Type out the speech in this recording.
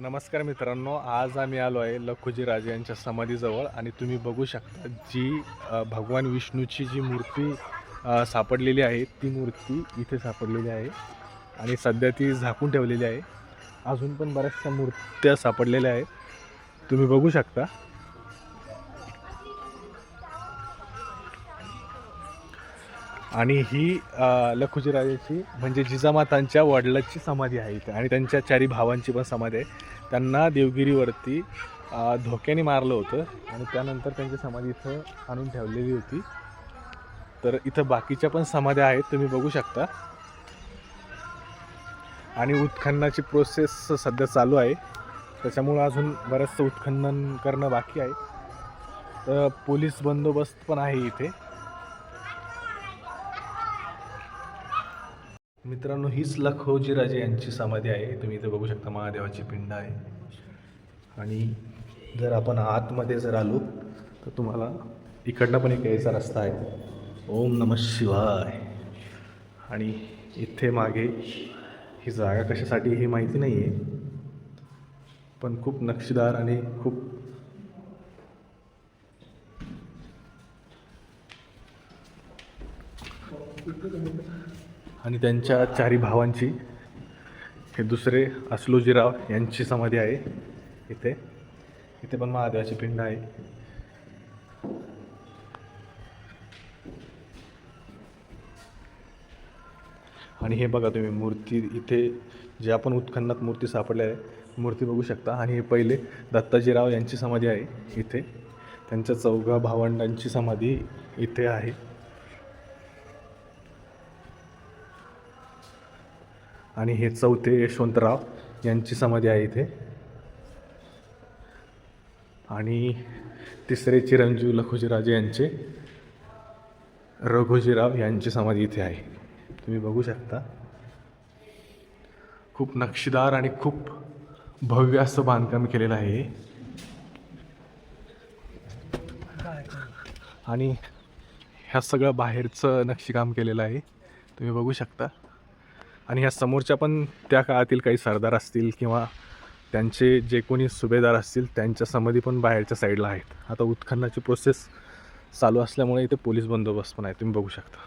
नमस्कार मित्रांनो आज आम्ही आलो आहे लखुजी राजे यांच्या समाधीजवळ आणि तुम्ही बघू शकता जी भगवान विष्णूची जी मूर्ती सापडलेली आहे ती मूर्ती इथे सापडलेली आहे आणि सध्या ती झाकून ठेवलेली आहे. अजून पण बऱ्याचशा मूर्त्या सापडलेल्या आहेत. तुम्ही बघू शकता. आणि ही लखुजीराजाची लखुजी राजाची म्हणजे जिजामातांच्या वडिलांची समाधी आहे इथे. आणि त्यांच्या चारी भावांची पण समाधी आहे. त्यांना देवगिरीवरती धोक्याने मारलं होतं आणि त्यानंतर त्यांची समाधी इथं आणून ठेवलेली होती. तर इथं बाकीच्या पण समाध्या आहेत तुम्ही बघू शकता. आणि उत्खननाची प्रोसेस सध्या चालू आहे. त्याच्यामुळं अजून बरंचसं उत्खनन करणं बाकी आहे. तर पोलीस बंदोबस्त पण आहे इथे. मित्रांनो हीच लखोजीराजे हो यांची समाधी आहे. तुम्ही इथे बघू शकता महादेवाची पिंड आहे. आणि जर आपण आतमध्ये जर आलो तर तुम्हाला इकडनं पण एक यायचा रस्ता आहे. ओम नम शिवाय. आणि इथे मागे ही जागा कशासाठी हे माहिती नाही आहे पण खूप नक्षीदार आणि खूप आणि त्यांच्या चारी भावांची. हे दुसरे असलोजीराव यांची समाधी आहे इथे. इथे पण महादेवाची पिंड आहे. आणि हे बघा तुम्ही मूर्ती इथे जे आपण उत्खननात मूर्ती सापडल्या आहे मूर्ती बघू शकता. आणि हे पहिले दत्ताजीराव यांची समाधी आहे इथे. त्यांच्या चौघा भावंडांची समाधी इथे आहे. आणि हे चौथे यशवंतराव यांची समाधी आहे इथे. आणि तिसरे चिरंजीव लखुजीराजे यांचे रघुजीराव यांची समाधी इथे आहे. तुम्ही बघू शकता. खूप नक्षीदार आणि खूप भव्य असं बांधकाम केलेलं आहे हे. आणि ह्या सगळं बाहेरचं नक्षीकाम केलेलं आहे. तुम्ही बघू शकता. आणि ह्या समोरच्या पण त्या काळातील काही सरदार असतील किंवा त्यांचे जे कोणी सुभेदार असतील त्यांच्या समाधी पण बाहेरच्या साईडला आहेत. आता उत्खननाची प्रोसेस चालू असल्यामुळे इथे पोलीस बंदोबस्त पण आहे तुम्ही बघू शकता.